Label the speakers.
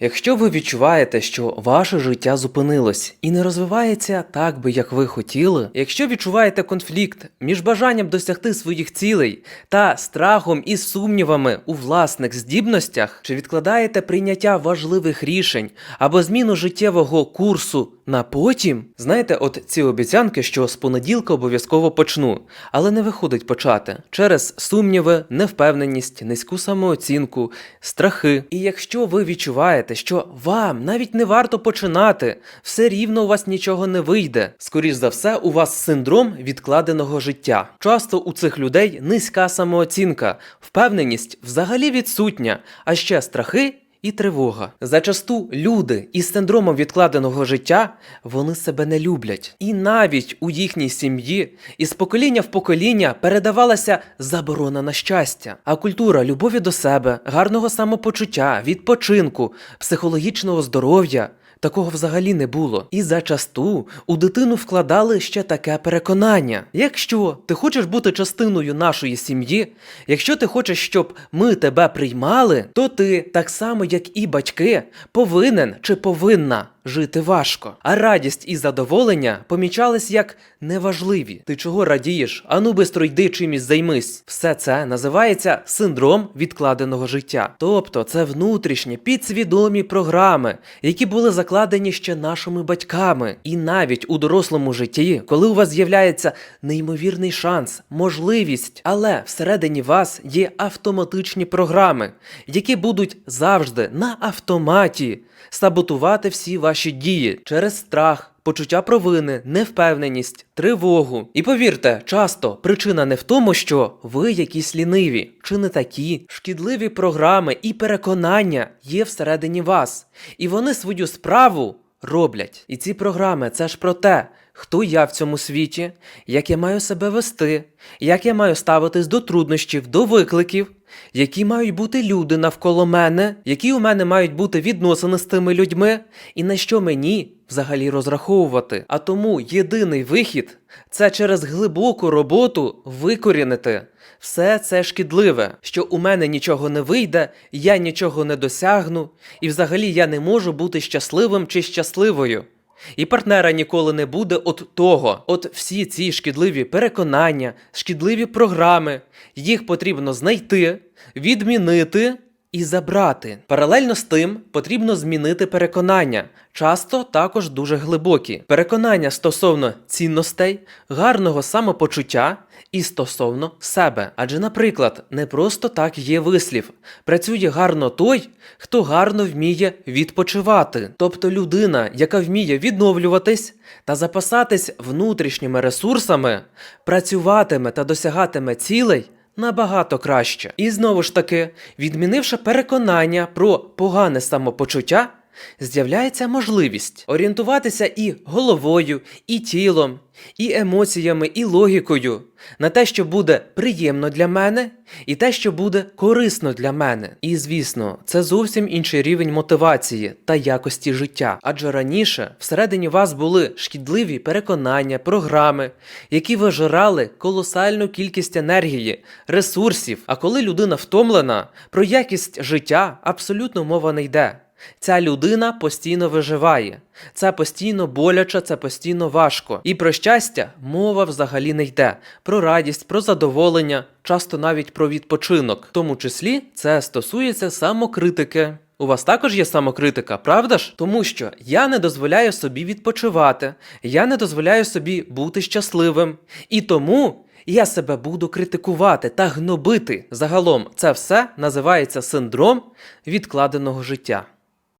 Speaker 1: Якщо ви відчуваєте, що ваше життя зупинилось і не розвивається так би, як ви хотіли, якщо відчуваєте конфлікт між бажанням досягти своїх цілей та страхом і сумнівами у власних здібностях, чи відкладаєте прийняття важливих рішень або зміну життєвого курсу на потім, знаєте, от ці обіцянки, що з понеділка обов'язково почну, але не виходить почати через сумніви, невпевненість, низьку самооцінку, страхи. І якщо ви відчуваєте, що вам навіть не варто починати, все рівно у вас нічого не вийде. Скоріш за все, у вас синдром відкладеного життя. Часто у цих людей низька самооцінка, впевненість взагалі відсутня, а ще страхи. І тривога. Зачасту люди із синдромом відкладеного життя вони себе не люблять. І навіть у їхній сім'ї із покоління в покоління передавалася заборона на щастя. А культура любові до себе, гарного самопочуття, відпочинку, психологічного здоров'я. Такого взагалі не було. І зачасту у дитину вкладали ще таке переконання: якщо ти хочеш бути частиною нашої сім'ї, якщо ти хочеш, щоб ми тебе приймали, то ти, так само як і батьки, повинен чи повинна жити важко. А радість і задоволення помічались як неважливі. Ти чого радієш? Ану бистро йди чимось займись. Все це називається синдром відкладеного життя. Тобто це внутрішні підсвідомі програми, які були закладені ще нашими батьками. І навіть у дорослому житті, коли у вас з'являється неймовірний шанс, можливість, але всередині вас є автоматичні програми, які будуть завжди на автоматі саботувати всі ваші дії через страх. Почуття провини, невпевненість, тривогу. І повірте, часто причина не в тому, що ви якісь ліниві чи не такі. Шкідливі програми і переконання є всередині вас, і вони свою справу роблять. І ці програми це ж про те, хто я в цьому світі, як я маю себе вести, як я маю ставитись до труднощів, до викликів, які мають бути люди навколо мене, які у мене мають бути відносини з тими людьми, і на що мені взагалі розраховувати. А тому єдиний вихід це через глибоку роботу викорінити все це шкідливе, що у мене нічого не вийде, я нічого не досягну, і взагалі я не можу бути щасливим чи щасливою. І партнера ніколи не буде от того. От всі ці шкідливі переконання, шкідливі програми, їх потрібно знайти, відмінити і забрати. Паралельно з тим потрібно змінити переконання, часто також дуже глибокі. Переконання стосовно цінностей, гарного самопочуття і стосовно себе. Адже, наприклад, не просто так є вислів: працює гарно той, хто гарно вміє відпочивати. Тобто людина, яка вміє відновлюватись та запасатись внутрішніми ресурсами, працюватиме та досягатиме цілей. Набагато краще. І знову ж таки, відмінивши переконання про погане самопочуття, з'являється можливість орієнтуватися і головою, і тілом, і емоціями, і логікою на те, що буде приємно для мене, і те, що буде корисно для мене. І звісно, це зовсім інший рівень мотивації та якості життя. Адже раніше всередині вас були шкідливі переконання, програми, які вижирали колосальну кількість енергії, ресурсів. А коли людина втомлена, про якість життя абсолютно мова не йде. Ця людина постійно виживає. Це постійно боляче, це постійно важко. І про щастя мова взагалі не йде. Про радість, про задоволення, часто навіть про відпочинок. В тому числі це стосується самокритики. У вас також є самокритика, правда ж? Тому що я не дозволяю собі відпочивати, я не дозволяю собі бути щасливим. І тому я себе буду критикувати та гнобити. Загалом це все називається синдром відкладеного життя.